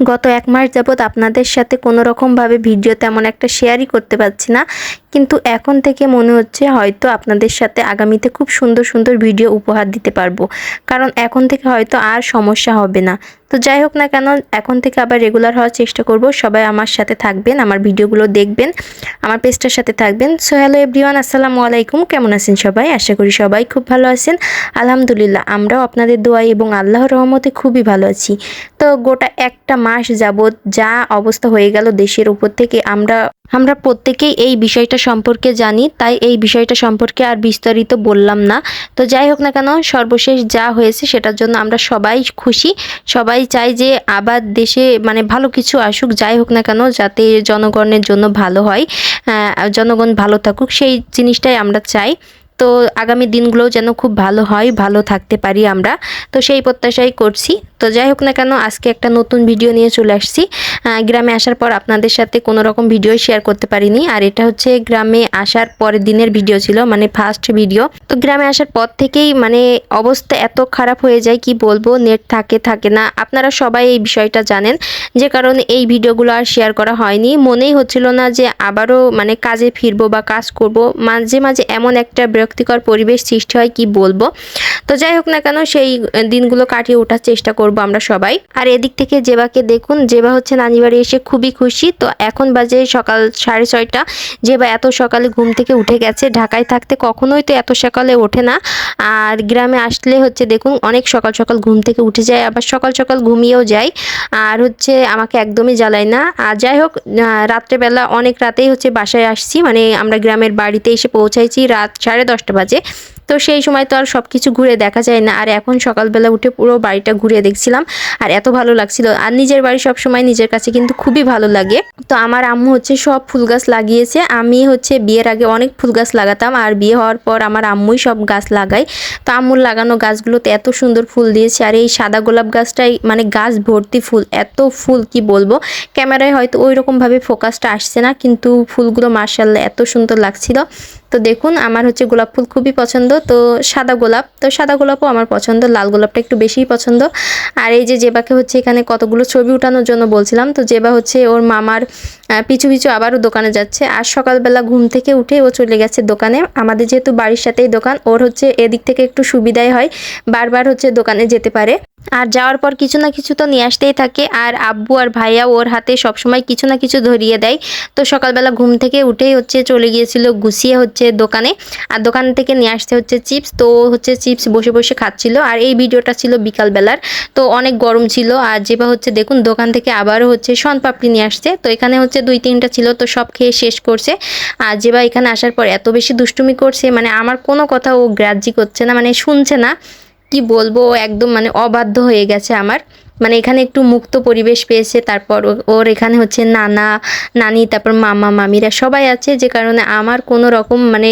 গত এক মাস যাবৎ আপনাদের সাথে কোনো রকমভাবে ভিডিও তেমন একটা শেয়ারই করতে পারছি না। কিন্তু এখন থেকে মনে হচ্ছে হয়তো আপনাদের সাথে আগামীতে খুব সুন্দর সুন্দর ভিডিও উপহার দিতে পারব। কারণ এখন থেকে হয়তো আর সমস্যা হবে না। তো যাই হোক না কেন, এখন থেকে আবার রেগুলার হওয়ার চেষ্টা করব। সবাই আমার সাথে থাকবেন, আমার ভিডিওগুলো দেখবেন, আমার পেজটার সাথে থাকবেন। সো হ্যালো এভরিওয়ান আসসালামু আলাইকুম। কেমন আছেন সবাই? আশা করি সবাই খুব ভালো আছেন। আলহামদুলিল্লাহ, আমরাও আপনাদের দোয়াই এবং আল্লাহর রহমতে খুবই ভালো আছি। তো গোটা একটা মাস যাবৎ যা অবস্থা হয়ে গেল দেশের উপর থেকে, আমরা আমরা প্রত্যেকেই এই বিষয়টা সম্পর্কে জানি, তাই এই বিষয়টা সম্পর্কে আর বিস্তারিত বললাম না। তো যাই হোক না কেন, সর্বশেষ যা হয়েছে সেটার জন্য আমরা সবাই খুশি। সবাই চাই যে আবার দেশে মানে ভালো কিছু আসুক, যাই হোক না কেন, যাতে জনগণের জন্য ভালো হয় জনগণ ভালো থাকুক, সেই জিনিসটাই আমরা চাই। তো আগামী দিনগুলো যেন খুব ভালো হয়, ভালো থাকতে পারি আমরা। তো সেই প্রত্যাশাই করছি। তো যাই হোক না কেন, আজকে একটা নতুন ভিডিও নিয়ে চলে আসছি। গ্রামে আসার পর আপনাদের সাথে কোনো রকম ভিডিও শেয়ার করতে পারিনি। আর এটা হচ্ছে গ্রামে আসার পরের দিনের ভিডিও ছিল মানে ফার্স্ট ভিডিও তো গ্রামে আসার পর থেকেই মানে অবস্থা এত খারাপ হয়ে যায়, কি বলব নেট থাকে থাকে না। আপনারা সবাই এই বিষয়টা জানেন। যে কারণে এই ভিডিওগুলো আর শেয়ার করা হয়নি। মনেই হচ্ছিল না যে আবারও মানে কাজে ফিরবো বা কাজ করব। মাঝে মাঝে এমন একটা বিরক্তিকর পরিবেশ সৃষ্টি হয়, কি বলব? তো যাই হোক না কেন, সেই দিনগুলো কাটিয়ে ওঠার চেষ্টা করব আমরা সবাই। আর এদিক থেকে জেবাকে দেখুন, জেবা হচ্ছে নানি বাড়ি এসে খুবই খুশি। তো এখন বাজে সকাল সাড়ে ছয়টা। জেবা এত সকালে ঘুম থেকে উঠে গেছে, ঢাকায় থাকতে কখনোই তো এত সকালে ওঠে না। আর গ্রামে আসলে হচ্ছে দেখুন, অনেক সকাল সকাল ঘুম থেকে উঠে যায়, আবার সকাল সকাল ঘুমিয়েও যায়। আর হচ্ছে আমাকে একদমই জ্বালায় না। আর যাই হোক রাত্রেবেলা অনেক রাতেই হচ্ছে বাসায় আসছি। মানে আমরা গ্রামের বাড়িতে এসে পৌঁছাইছি রাত সাড়ে দশটা বাজে। তো সেই সময় তো আর সব কিছু ঘুরে দেখা যায় না। আর এখন সকালবেলা উঠে পুরো বাড়িটা ঘুরে দেখছিলাম। আর এত ভালো লাগছিল। আর নিজের বাড়ি সব সময় নিজের কাছে কিন্তু খুবই ভালো লাগে। তো আমার আম্মু হচ্ছে সব ফুল গাছ লাগিয়েছে। আমি হচ্ছে বিয়ের আগে অনেক ফুল গাছ লাগাতাম। আর বিয়ে হওয়ার পর আমার আম্মুই সব গাছ লাগায়। তো আম্মুর লাগানো গাছগুলোতে এত সুন্দর ফুল দিয়েছে। আর এই সাদা গোলাপ গাছটাই মানে গাছ ভর্তি ফুল। এত ফুল কি বলব? ক্যামেরায় হয়তো ওই রকমভাবে ফোকাসটা আসছে না। কিন্তু ফুলগুলো মার্শাল্লাহ এত সুন্দর লাগছিল। তো দেখুন, আমার হচ্ছে গোলাপ ফুল খুবই পছন্দ। তো সাদা গোলাপ, তো সাদা গোলাপও আমার পছন্দ, লাল গোলাপটা একটু বেশিই পছন্দ। আর এই যে জেবাকে হচ্ছে এখানে কতগুলো ছবি উঠানোর জন্য বলছিলাম, তো জেবা হচ্ছে ওর মামার পিছু পিছু আবারও দোকানে যাচ্ছে। আর সকালবেলা ঘুম থেকে উঠে ও চলে গেছে দোকানে। আমাদের যেহেতু বাড়ির সাথেই দোকান, ওর হচ্ছে এদিক থেকে একটু সুবিধাই হয়, বারবার হচ্ছে দোকানে যেতে পারে। আর যাওয়ার পর কিছু না কিছু তো নিয়ে আসতেই থাকে, আর আব্বু আর ভাইয়া ওর হাতে সবসময় কিছু না কিছু ধরিয়ে দেয়। তো সকালবেলা ঘুম থেকে উঠেই হচ্ছে চলে গিয়েছিল গুছিয়ে হচ্ছে দোকানে। আর দোকান থেকে নিয়ে আসতে হচ্ছে চিপস। তো হচ্ছে চিপস বসে বসে খাচ্ছিল। আর এই ভিডিওটা ছিল বিকালবেলার। তো অনেক গরম ছিল। আর যেবা হচ্ছে দেখুন, দোকান থেকে আবারও হচ্ছে পাপড়ি নিয়ে আসছে। তো এখানে হচ্ছে দুই তিনটা ছিল। তো সব খেয়ে শেষ করছে। আর যেবা এখানে আসার পর এত বেশি দুষ্টুমি করছে। মানে আমার কোনো কথা ও গ্রাহ্যই করছে না। মানে শুনছে না। কি বলব? একদম মানে অবাধ্য হয়ে গেছে আমার। মানে এখানে একটু মুক্ত পরিবেশ পেয়েছে, তারপর ওর এখানে হচ্ছে নানা, নানি, তারপর মামা, মামিরা সবাই আছে, যে কারণে আমার কোনো রকম মানে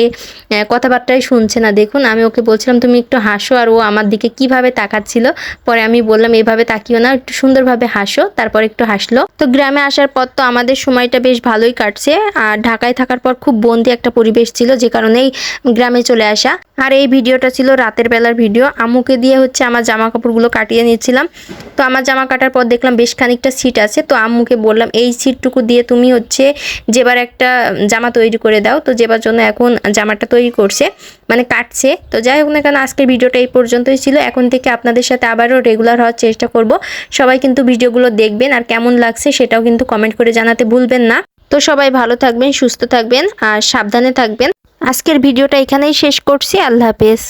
কথাবার্তাই শুনছে না। দেখুন, আমি ওকে বলছিলাম, তুমি একটু হাসো। আর ও আমার দিকে কীভাবে তাকাচ্ছিল, পরে আমি বললাম, এভাবে তাকিও না, একটু সুন্দরভাবে হাসো। তারপর একটু হাসলো। তো গ্রামে আসার পর তো আমাদের সময়টা বেশ ভালোই কাটছে। আর ঢাকায় থাকার পর খুব বন্দি একটা পরিবেশ ছিল, যে কারণেই গ্রামে চলে আসা। আর এই ভিডিওটা ছিল রাতের বেলার ভিডিও। আমুকে দিয়ে হচ্ছে আমার জামা কাপড়গুলো কাটিয়ে নিচ্ছিলাম। তো আমার জামা কাটার পর দেখলাম বেশ খানিকটা সিট আছে, তো আম্মুকে বললাম, এই সিটটুকু দিয়ে তুমি হচ্ছে যেবার একটা জামা তৈরি করে দাও। তো যেবার জন্য এখন জামাটা তৈরি করছে মানে কাটছে। তো যাই হোক না কেন, আজকের ভিডিওটা এই পর্যন্তই ছিল। এখন থেকে আপনাদের সাথে আবারও রেগুলার হওয়ার চেষ্টা করব। সবাই কিন্তু ভিডিওগুলো দেখবেন আর কেমন লাগছে সেটাও কিন্তু কমেন্ট করে জানাতে ভুলবেন না। তো সবাই ভালো থাকবেন, সুস্থ থাকবেন আর সাবধানে থাকবেন। আজকের ভিডিওটা এখানেই শেষ করছি। আল্লাহ হাফেজ।